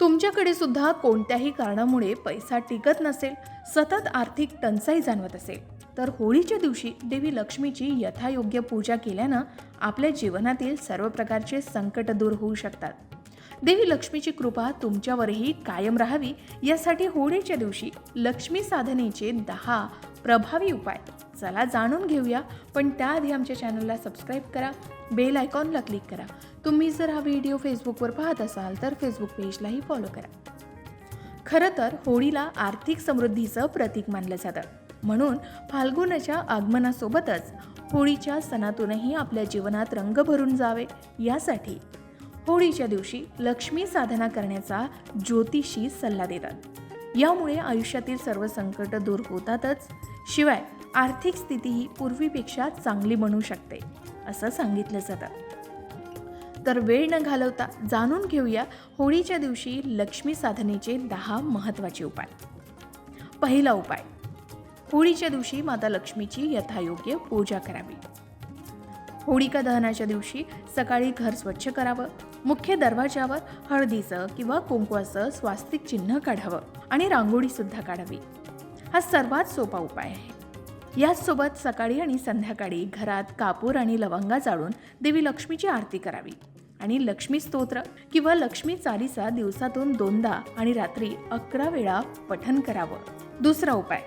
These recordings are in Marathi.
तुमच्याकडे सुद्धा कोणत्याही कारणामुळे पैसा टिकत नसेल सतत आर्थिक टंचाई जाणवत असेल तर होळीच्या दिवशी देवी लक्ष्मीची यथायोग्य पूजा केल्यानं आपल्या जीवनातील सर्व प्रकारचे संकट दूर होऊ शकतात. देवी लक्ष्मीची कृपा तुमच्यावरही कायम राहावी यासाठी होळीच्या दिवशी लक्ष्मी साधनेचे दहा प्रभावी उपाय. चला जाणून घेऊया पण त्याआधी आमच्या चॅनलला सबस्क्राईब करा बेल आयकॉनला क्लिक करा. तुम्ही जर हा व्हिडिओ फेसबुकवर पाहत असाल तर फेसबुक पेजलाही फॉलो करा. खरं तर होळीला आर्थिक समृद्धीचं प्रतीक मानलं जातं. म्हणून फाल्गुनाच्या आगमनासोबतच होळीच्या सणातूनही आपल्या जीवनात रंग भरून जावे. यासाठी होळीच्या दिवशी लक्ष्मी साधना करण्याचा ज्योतिषी सल्ला देतात. यामुळे आयुष्यातील सर्व संकट दूर होतातच. शिवाय आर्थिक स्थितीही पूर्वीपेक्षा चांगली बनू शकते असं सांगितलं जातं. तर वेळ न घालवता जाणून घेऊया होळीच्या दिवशी लक्ष्मी साधनेचे दहा महत्त्वाचे उपाय. पहिला उपाय होळीच्या दिवशी माता लक्ष्मीची यथायोग्य पूजा करावी. होळिका दहनाच्या दिवशी सकाळी घर स्वच्छ करावं मुख्य दरवाजावर हळदीचं किंवा कुंकवाचं स्वास्तिक चिन्ह काढावं आणि रांगोळीसुद्धा काढावी. हा सर्वात सोपा उपाय आहे. याचसोबत सकाळी आणि संध्याकाळी घरात कापूर आणि लवंगा जाळून देवी लक्ष्मीची आरती करावी. आणि लक्ष्मी स्तोत्र किंवा लक्ष्मी चालीचा दिवसातून दोनदा आणि रात्री अकरा वेळा पठन करावं. दुसरा उपाय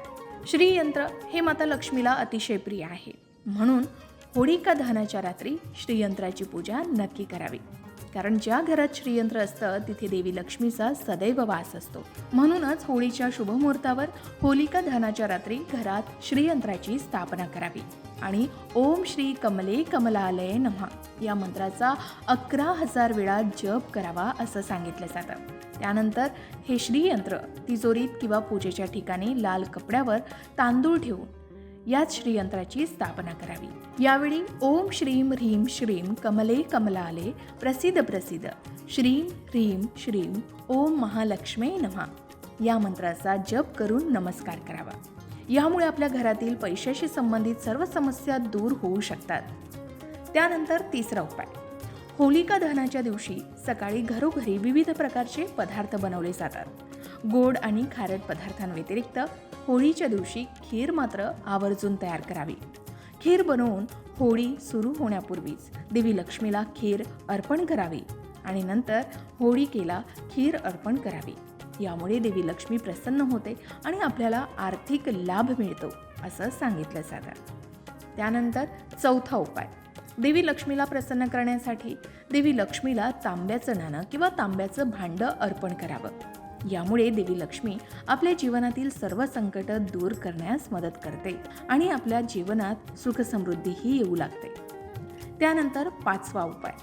श्रीयंत्र हे माता लक्ष्मीला अतिशय प्रिय आहे. म्हणून होळिका दहनाच्या रात्री श्रीयंत्राची पूजा नक्की करावी. कारण ज्या घरात श्रीयंत्र असतं तिथे देवी लक्ष्मीचा सदैव वास असतो. म्हणूनच होळीच्या शुभमुहूर्तावर होलिका दहनाच्या रात्री घरात श्रीयंत्राची स्थापना करावी. आणि ओम श्री कमले कमलालय नमः या मंत्राचा अकरा हजार वेळा जप करावा असं सांगितलं जातं. त्यानंतर हे श्रीयंत्र तिजोरीत किंवा पूजेच्या ठिकाणी लाल कपड्यावर तांदूळ ठेवून याच श्रीयंत्राची स्थापना करावी. यावेळी ओम श्रीम ह्रीम श्रीम कमले कमलाले प्रसिद्ध प्रसिद्ध. श्रीम ह्रीम श्रीम ओम महालक्ष्मे नमः. या मंत्राचा जप करून नमस्कार करावा. यामुळे आपल्या घरातील पैशाशी संबंधित सर्व समस्या दूर होऊ शकतात. त्यानंतर तिसरा उपाय. होलिका दहनाच्या दिवशी सकाळी घरोघरी विविध प्रकारचे पदार्थ बनवले जातात. गोड आणि खारट पदार्थांव्यतिरिक्त होळीच्या दिवशी खीर मात्र आवर्जून तयार करावी. खीर बनवून होळी सुरू होण्यापूर्वीच देवी लक्ष्मीला खीर अर्पण करावी आणि नंतर होळिकेला खीर अर्पण करावी. यामुळे देवी लक्ष्मी प्रसन्न होते आणि आपल्याला आर्थिक लाभ मिळतो असं सांगितलं जातं. त्यानंतर चौथा उपाय. देवी लक्ष्मीला प्रसन्न करण्यासाठी देवी लक्ष्मीला तांब्याचं नाणं किंवा तांब्याचं भांडं अर्पण करावं. यामुळे देवी लक्ष्मी आपल्या जीवनातील सर्व संकट दूर करण्यास मदत करते आणि आपल्या जीवनात सुखसमृद्धीही येऊ लागते. त्यानंतर पाचवा उपाय.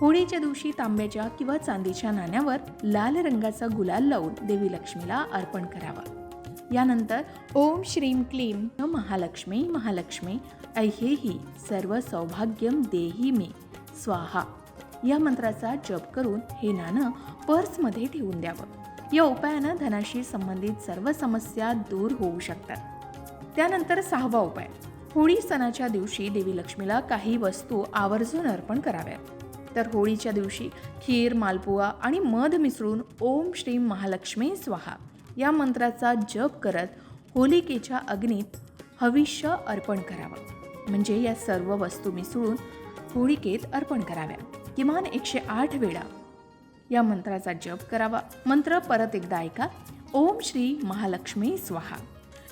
होळीच्या दिवशी तांब्याच्या किंवा चांदीच्या नाण्यावर लाल रंगाचा गुलाल लावून देवी लक्ष्मीला अर्पण करावा. यानंतर ओम श्रीम क्लीम महालक्ष्मी महालक्ष्मी ऐहेही सर्व सौभाग्यम देही मे. स्वाहा. या मंत्राचा जप करून हे नाणं पर्समध्ये ठेवून द्यावं. या उपायानं धनाशी संबंधित सर्व समस्या दूर होऊ शकतात. त्यानंतर सहावा उपाय होळी सणाच्या दिवशी देवी लक्ष्मीला काही वस्तू आवर्जून अर्पण कराव्यात तर होळीच्या दिवशी खीर मालपुआ आणि मध मिसळून ओम श्री महालक्ष्मी स्वाहा. या मंत्राचा जप करत होलिकेच्या अग्नीत हविष्य अर्पण करावं. म्हणजे या सर्व वस्तू मिसळून होळिकेत अर्पण कराव्या. किमान एकशे आठ वेळा या मंत्राचा जप करावा. मंत्र परत एकदा ऐका. ओम श्री महालक्ष्मी स्वाहा.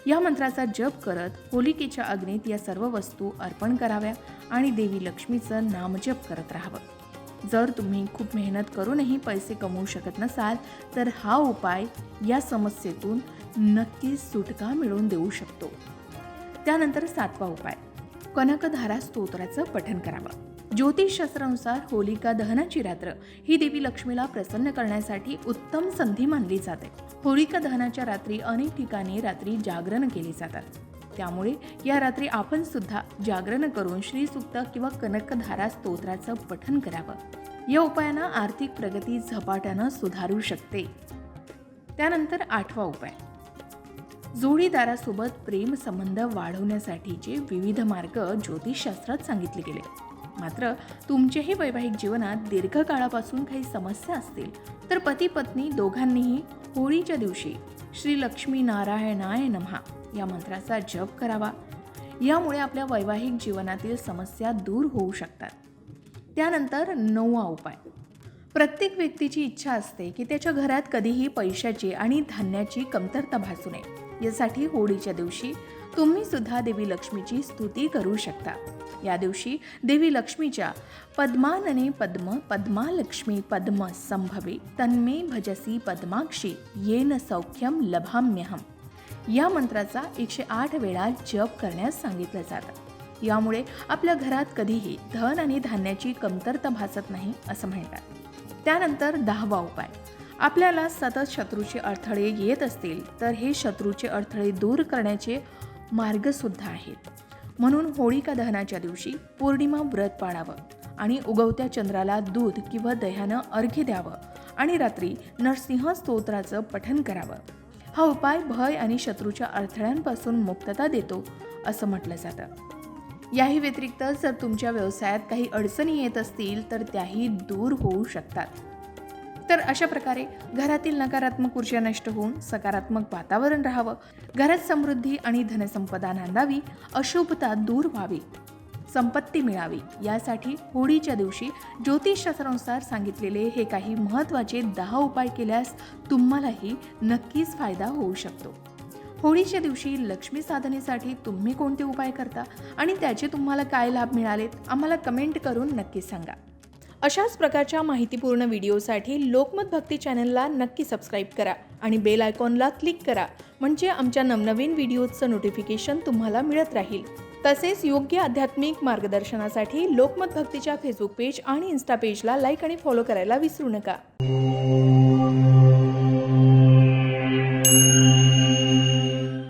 या मंत्राचा जप करत होलिकेच्या अग्नीत या सर्व वस्तू अर्पण कराव्या आणि देवी लक्ष्मीचं नामजप करत राहावं. जर तुम्ही खूप मेहनत करूनही पैसे कमवू शकत नसाल तर हा उपाय या समस्येतून नक्कीच सुटका मिळवून देऊ शकतो. त्यानंतर सातवा उपाय. कनकधारा स्तोत्राचं पठन करावं. ज्योतिषशास्त्रानुसार होलिका दहनाची रात्र ही देवी लक्ष्मीला प्रसन्न करण्यासाठी उत्तम संधी मानली जाते. होलिका दहनाच्या रात्री अनेक ठिकाणी रात्री जागरण केली जातात. त्यामुळे या रात्री आपण सुद्धा जागरण करून श्रीसुक्त किंवा कनकधारा स्तोत्राचं पठन करावं. या उपायानं आर्थिक प्रगती झपाट्यानं सुधारू शकते. त्यानंतर आठवा उपाय. जोडीदारासोबत प्रेम संबंध वाढवण्यासाठीचे विविध मार्ग ज्योतिषशास्त्रात सांगितले गेले. मात्र तुमच्याही वैवाहिक जीवनात दीर्घकाळापासून काही समस्या असतील तर पती पत्नी दोघांनीही होळीच्या दिवशी श्री लक्ष्मी नारायणाय नमहा या मंत्राचा जप करावा. यामुळे आपल्या वैवाहिक जीवनातील समस्या दूर होऊ शकतात. त्यानंतर नववा उपाय. प्रत्येक व्यक्तीची इच्छा असते की त्याच्या घरात कधीही पैशाची आणि धान्याची कमतरता भासू नये. यासाठी होळीच्या दिवशी तुम्ही सुद्धा देवी लक्ष्मीची स्तुती करू शकता. या दिवशी देवी लक्ष्मीच्या पद्मानने पद्म पद्मालक्ष्मी पद्म संभवे तन्मे भजसी पद्माक्षी येन सौख्यम लभाम्यहम. या मंत्राचा एकशे आठ वेळा जप करण्यास सांगितलं जातं. यामुळे आपल्या घरात कधीही धन आणि धान्याची कमतरता भासत नाही असं म्हणतात. त्यानंतर दहावा उपाय. आपल्याला सतत शत्रूचे अडथळे येत असतील तर हे शत्रूचे अडथळे दूर करण्याचे मार्गसुद्धा आहेत. म्हणून होळिका दहनाच्या दिवशी पौर्णिमा व्रत पाळावं आणि उगवत्या चंद्राला दूध किंवा दह्यानं अर्घ्य द्यावं आणि रात्री नरसिंह स्तोत्राचं पठन करावं. हा उपाय भय आणि शत्रूच्या अडथळ्यांपासून मुक्तता देतो असं म्हटलं जातं. याही व्यतिरिक्त जर तुमच्या व्यवसायात काही अडचणी येत असतील तर त्याही दूर होऊ शकतात. तर अशा प्रकारे घरातील नकारात्मक ऊर्जा नष्ट होऊन सकारात्मक वातावरण राहावं घरात समृद्धी आणि धनसंपदा नांदावी अशुभता दूर व्हावी संपत्ती मिळावी यासाठी होळीच्या दिवशी ज्योतिषशास्त्रानुसार सांगितलेले हे काही महत्त्वाचे दहा उपाय केल्यास तुम्हालाही नक्कीच फायदा होऊ शकतो. होळीच्या दिवशी लक्ष्मी साधनेसाठी तुम्ही कोणते उपाय करता आणि त्याचे तुम्हाला काय लाभ मिळालेत आम्हाला कमेंट करून नक्की सांगा. अशाच प्रकारच्या माहितीपूर्ण व्हिडिओसाठी लोकमत भक्ती चॅनलला नक्की सबस्क्राईब करा आणि बेल आयकॉनला क्लिक करा म्हणजे आमच्या नवनवीन व्हिडिओजचं नोटिफिकेशन तुम्हाला मिळत राहील. तसेच योग्य आध्यात्मिक मार्गदर्शनासाठी लोकमत भक्तीच्या फेसबुक पेज आणि इन्स्टा पेजला लाईक आणि फॉलो करायला विसरू नका.